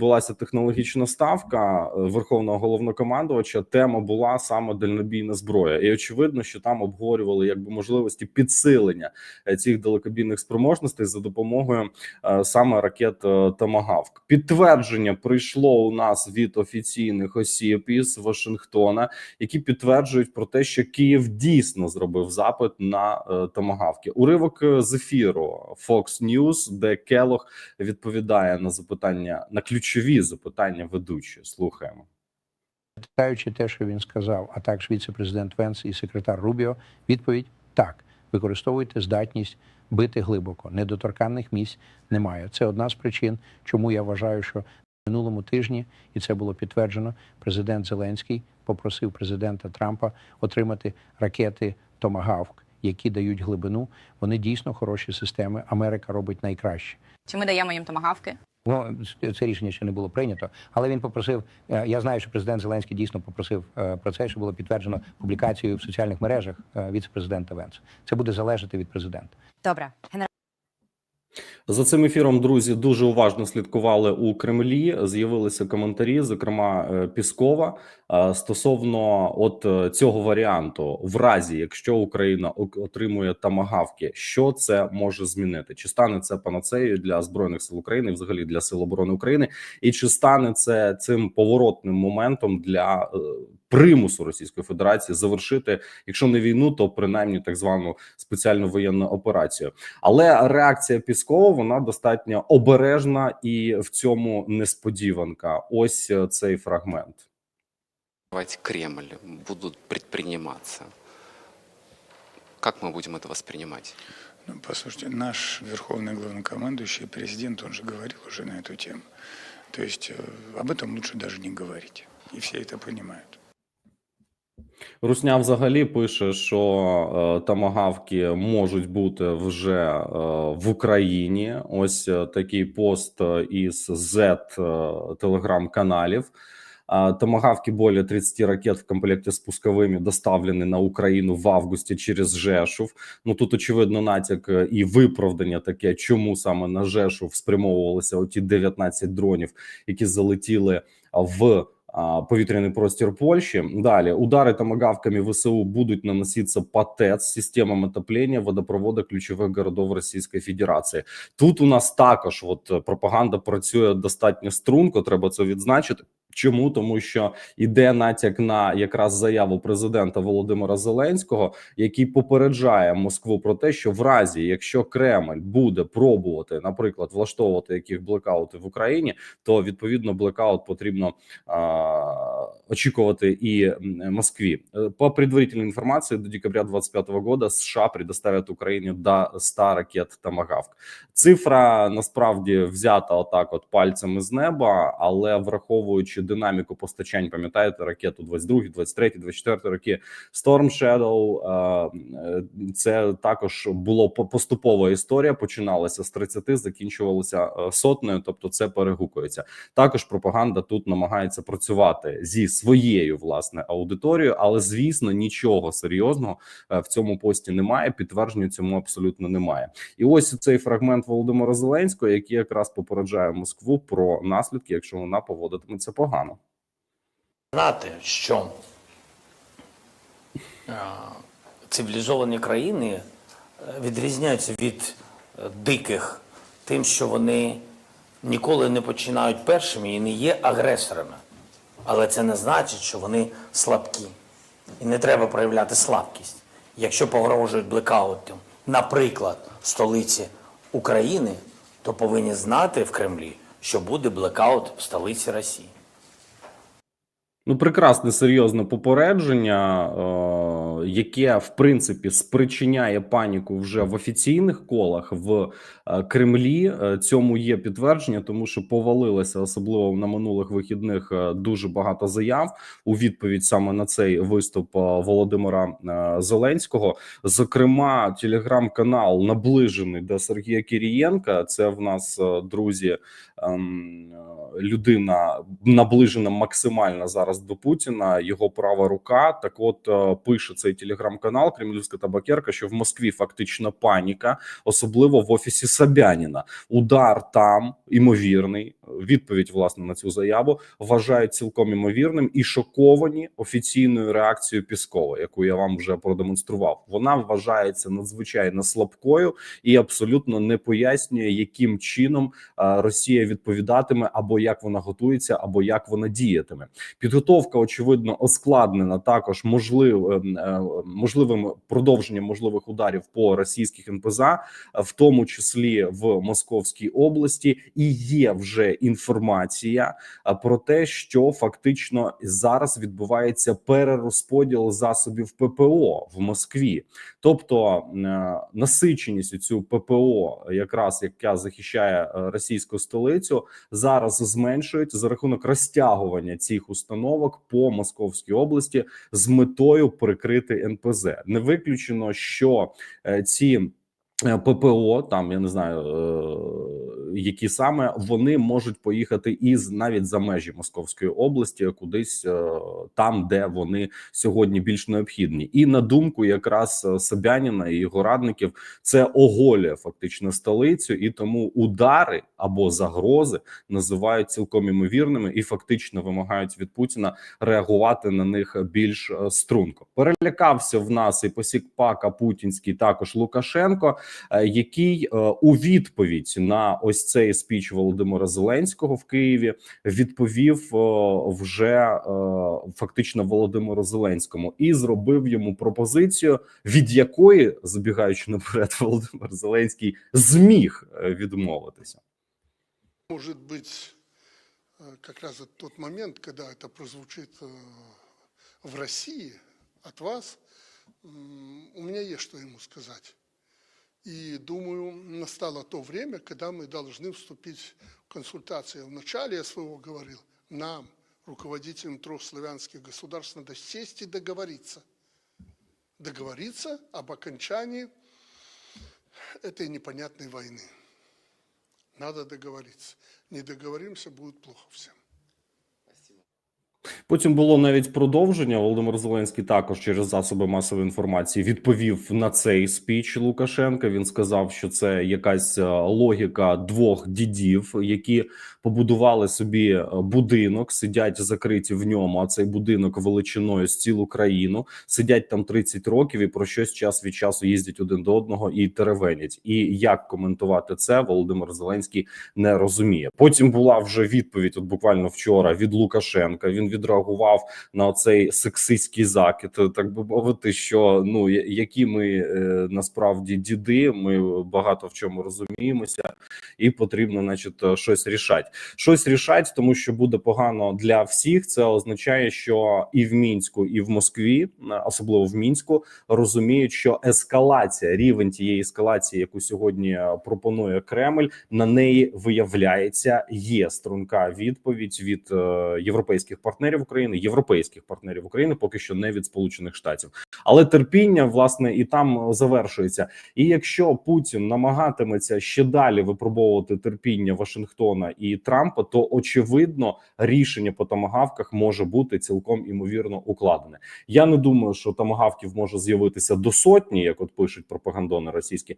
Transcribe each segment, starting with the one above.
відбулася технологічна ставка е, верховного головнокомандувача, тема була саме дальнобійна зброя, і очевидно, що там обговорювали якби можливості підсилення е, цих далекобійних спроможностей за допомогою е, саме ракет Томагавк. Підтвердження прийшло у нас від офіційних осіб із Вашингтона, які підтверджують про те, що Київ дійсно зробив запит на Томагавки. Уривок з ефіру Fox News, де Келох відповідає на запитання на ключові запитання ведучої. Слухаємо. Читаючи те, що він сказав, а також віце-президент Венс і секретар Рубіо, відповідь так: використовуйте здатність бити глибоко. Недоторканних місць немає. Це одна з причин, чому я вважаю, що в минулому тижні, і це було підтверджено, президент Зеленський попросив президента Трампа отримати ракети Томагавк, які дають глибину. Вони дійсно хороші системи. Америка робить найкраще. Чи ми даємо їм томагавки? Ну, це рішення ще не було прийнято, але він попросив. е, Я знаю, що президент Зеленський дійсно попросив е, про це, що було підтверджено публікацією в соціальних мережах е, віце-президента Венса. Це буде залежати від президента. Добре, генерал. За цим ефіром, друзі, дуже уважно слідкували у Кремлі. З'явилися коментарі, зокрема е, Піскова, е, стосовно от е, цього варіанту, в разі якщо Україна отримує тамагавки, що це може змінити? Чи стане це панацеєю для збройних сил України, взагалі для сил оборони України, і чи стане це цим поворотним моментом для примусу Російської Федерації завершити, якщо не війну, то принаймні так звану спеціальну воєнну операцію? Але реакція Піскова вона достатньо обережна і в цьому несподіванка. Ось е, цей фрагмент. атаковать Кремль будут предприниматься. Как мы будем это воспринимать? Ну, послушайте, наш верховный главнокомандующий, президент, он же говорил уже на эту тему. То есть э, об этом лучше даже не говорить. И все это понимают. Русня взагалі пише, що е, тамагавки можуть бути вже е, в Україні. Ось е, такий пост е, із Z е, телеграм-каналів. А, Томагавки более 30 ракет в комплекте с пусковыми доставлены на Україну в августі через Жешув. Ну тут очевидно натяк е, і виправдання таке, чому саме на Жешув спрямовувалися оті 19 дронів, які залетіли в повітряний простір Польщі. Далі удари томагавками ВСУ будуть наноситися по ТЕЦ, системам отоплення, водопроводу ключових городов Російської Федерації. Тут у нас також от пропаганда працює достатньо струнко. Треба це відзначити. Чому? Тому, що іде натяк на якраз заяву президента Володимира Зеленського, який попереджає Москву про те, що в разі якщо Кремль буде пробувати, наприклад, влаштовувати яких блекаути в Україні, то відповідно блекаут потрібно а, очікувати і Москві. Е, По предварительной информации, до декабря 2025 года США предоставят Україні до 100 ракет Томагавк. Цифра насправді взята отак, от пальцем із неба, але враховуючи динаміку постачань, пам'ятаєте ракету 22, 23, 24 роки Storm Shadow, е, е, це також було по- поступова історія. Починалася з 30, закінчувалася сотнею. Тобто, це перегукується. Також пропаганда тут намагається працювати зі своєю власне аудиторією, але звісно, нічого серйозного е, в цьому пості немає. Підтвердження цьому абсолютно немає. І ось цей фрагмент Володимира Зеленського, який якраз попереджає Москву про наслідки, якщо вона поводитиметься погано. знати, що е, цивілізовані країни е, відрізняються від диких тим, що вони ніколи не починають першими і не є агресорами. Але це не значить, що вони слабкі. І не треба проявляти слабкість. Якщо погрожують блекаутом, наприклад, столиці України, то повинні знати в Кремлі, що буде блекаут в столиці Росії. Ну, прекрасне серйозне попередження, е, яке в принципі спричиняє паніку вже в офіційних колах в е, Кремлі. Е, Цьому є підтвердження, тому що повалилося особливо на минулих вихідних е, дуже багато заяв у відповідь саме на цей виступ Володимира Зеленського. Зокрема, телеграм-канал наближений до Сергія Кірієнка. Це в нас друзі ем, людина наближена максимально зараз до Путіна, його права рука. Так, от пише цей телеграм-канал Кремлівська табакерка, що в Москві фактично паніка, особливо в офісі Собяніна. Удар там імовірний. Відповідь власне на цю заяву вважають цілком імовірним і шоковані офіційною реакцією Піскова, яку я вам вже продемонстрував. Вона вважається надзвичайно слабкою і абсолютно не пояснює, яким чином е, Росія відповідатиме, або як вона готується, або як вона діятиме. Підготовка очевидно ускладнена також можлив, е, е, можливим продовженням можливих ударів по російських НПЗ, в тому числі в Московській області, і є вже інформація про те, що фактично зараз відбувається перерозподіл засобів ППО в Москві, тобто е, насиченість цю ППО, якраз яка захищає е, російську столицю, зараз зменшують за рахунок розтягування цих установок по Московській області з метою прикрити НПЗ. Не виключено, що е, ці е, ППО, там я не знаю, е, які саме вони можуть поїхати із навіть за межі Московської області, кудись е, там, де вони сьогодні більш необхідні, і на думку якраз е, Собяніна і його радників, це оголює фактично столицю, і тому удари або загрози називають цілком імовірними і фактично вимагають від Путіна реагувати на них більш е, струнко. Перелякався в нас і посік пака путінський також Лукашенко, який у відповідь на ось цей спіч Володимира Зеленського в Києві відповів е, вже е, фактично Володимиру Зеленському і зробив йому пропозицію, від якої забігаючи наперед, Володимир Зеленський зміг е, відмовитися. Может быть, э, как раз это тот момент, когда это прозвучит э, в России от вас, м, у меня есть что ему сказать. И думаю, настало то время, когда мы должны вступить в консультации. Вначале я своего говорил, нам, руководителям трех славянских государств, надо сесть и договориться. Договориться об окончании этой непонятной войны. Надо договориться. Не договоримся, будет плохо всем. Потім було навіть продовження. Володимир Зеленський також через засоби масової інформації відповів на цей спіч Лукашенка. Він сказав, що це якась е, логіка двох дідів, які побудували собі е, будинок, сидять закриті в ньому. А цей будинок величиною з цілу країну сидять там 30 років і про щось час від часу їздять один до одного і теревенять. І як коментувати це, Володимир Зеленський не розуміє. Потім була вже відповідь, от буквально вчора від Лукашенка. Він відреагував на цей сексистський закид, так би мовити, що ну які ми е, насправді діди, ми багато в чому розуміємося, і потрібно, значить, щось рішати. Щось рішать, тому що буде погано для всіх. Це означає, що і в мінську, і в Москві, особливо в мінську, розуміють, що ескалація, рівень тієї ескалації, яку сьогодні пропонує Кремль, на неї виявляється є струнка відповідь від е, європейських партнерів України, європейських партнерів України, поки що не від Сполучених Штатів. Але терпіння власне і там завершується. І якщо Путін намагатиметься ще далі випробовувати терпіння Вашингтона і Трампа, то очевидно рішення по томагавках може бути цілком імовірно укладене. Я не думаю, що томагавків може з'явитися до сотні, як от пишуть пропагандони російські,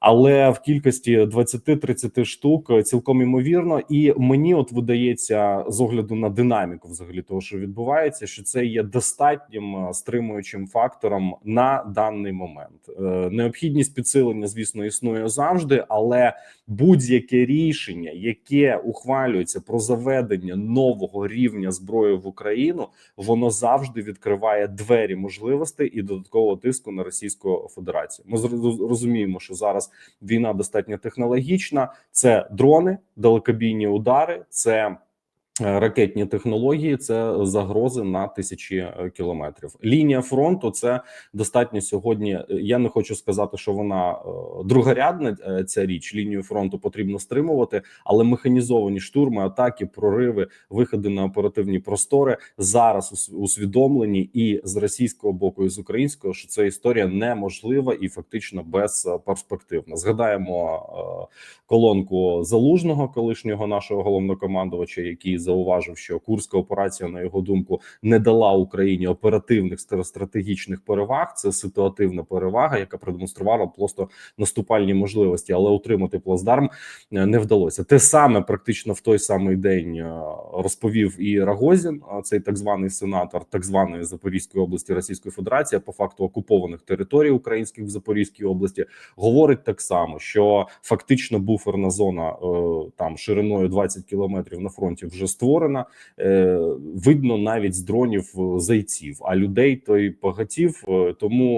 але в кількості 20-30 штук е, цілком імовірно. І мені от видається з огляду на динаміку, взагалі того, що відбувається, що це є достатнім е, стримуючим фактором на даний момент. Е, Необхідність підсилення, звісно, існує завжди, але будь-яке рішення, яке ухвалюється про заведення нового рівня зброї в Україну, воно завжди відкриває двері можливостей і додаткового тиску на Російську Федерацію. Ми розуміємо, що зараз війна достатньо технологічна. Це дрони, далекобійні удари, це ракетні технології це загрози на тисячі е, кілометрів. Лінія фронту це достатньо сьогодні. е, Я не хочу сказати, що вона е, другорядна. е, Ця річ лінію фронту потрібно стримувати, але механізовані штурми, атаки, прориви, виходи на оперативні простори зараз ус- усвідомлені і з російського боку, і з українського, що ця історія неможлива і фактично безперспективна. Згадаємо е, колонку залужного, колишнього нашого головнокомандувача, який зауважив, що курська операція, на його думку, не дала Україні оперативних стратегічних переваг. Це ситуативна перевага, яка продемонструвала просто наступальні можливості, але утримати плацдарм е, не вдалося. Те саме практично в той самий день е, розповів і Рагозін, а цей так званий сенатор так званої Запорізької області Російської Федерації, по факту окупованих територій українських в Запорізькій області, говорить так само, що фактично буферна зона е, там шириною 20 кілометрів на фронті вже створена. Е, видно навіть з дронів е, зайців, а людей той багатів. Е, Тому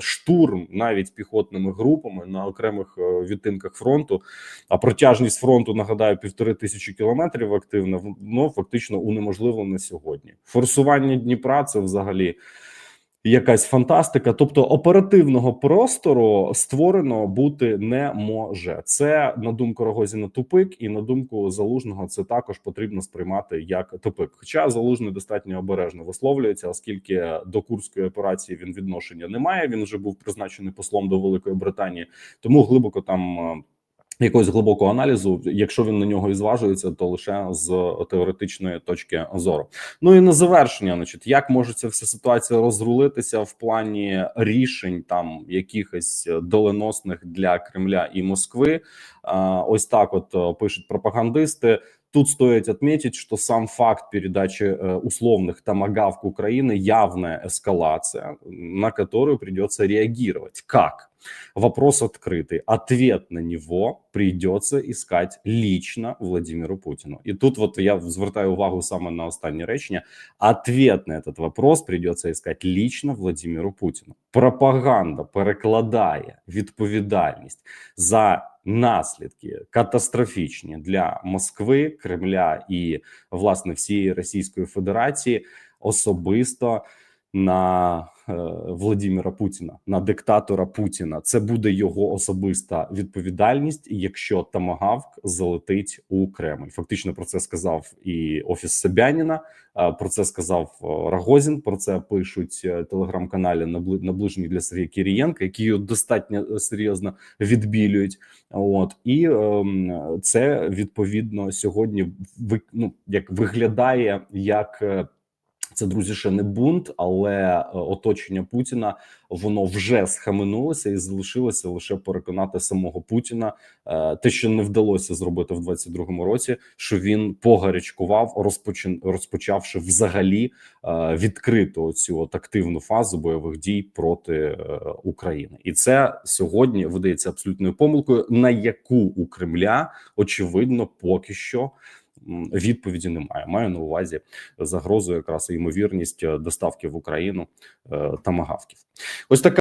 штурм навіть піхотними групами на окремих відтинках фронту. А протяжність фронту нагадаю півтори тисячі кілометрів активно. ну фактично унеможливлено сьогодні. Форсування Дніпра це взагалі якась фантастика. Тобто оперативного простору створено бути не може. Це на думку Рогозіна тупик, і на думку залужного це також потрібно сприймати як тупик. Хоча залужний достатньо обережно висловлюється, оскільки до курської операції він відношення не має. Він вже був призначений послом до Великої Британії, тому глибоко там. е, Якогось глибокого аналізу, якщо він на нього і зважується, то лише з теоретичної точки зору. Ну і на завершення, значить, як може ця вся ситуація розрулитися в плані рішень там якихось доленосних для Кремля і Москви? А, ось так, от е, пишуть пропагандисти. Тут стоит отметить, что сам факт передачи э, условных томагавк Украины явная эскалация, на которую придется реагировать. Как? Вопрос открытый. Ответ на него придется искать лично Владимиру Путину. І тут вот я звертаю увагу саме на останнє речення. Ответ на этот вопрос придется искать лично Владимиру Путину. Пропаганда перекладає відповідальність за наслідки катастрофічні для Москви, Кремля і власне всієї Російської Федерації особисто на е, Владимира Путіна, на диктатора Путіна. Це буде його особиста відповідальність, якщо Тамагавк залетить у Кремль. Фактично про це сказав і офіс Собяніна. е, Про це сказав е, Рагозін. Про це пишуть телеграм-каналі набли- наближені для Сергія Кірієнка, які його достатньо серйозно відбілюють. От і ем, це відповідно сьогодні ну, як виглядає як. Це друзі, ще не бунт, але е, оточення Путіна воно вже схаменулося і залишилося лише переконати самого Путіна. е, Те, що не вдалося зробити в 22-му році, що він погарячкував, розпочин, розпочавши взагалі е, відкрито цю от активну фазу бойових дій проти України, і це сьогодні видається абсолютною помилкою, на яку у Кремля очевидно поки що відповіді немає. Маю на увазі загрозу якраз і ймовірність е, доставки в Україну е, тамагавків. Ось така.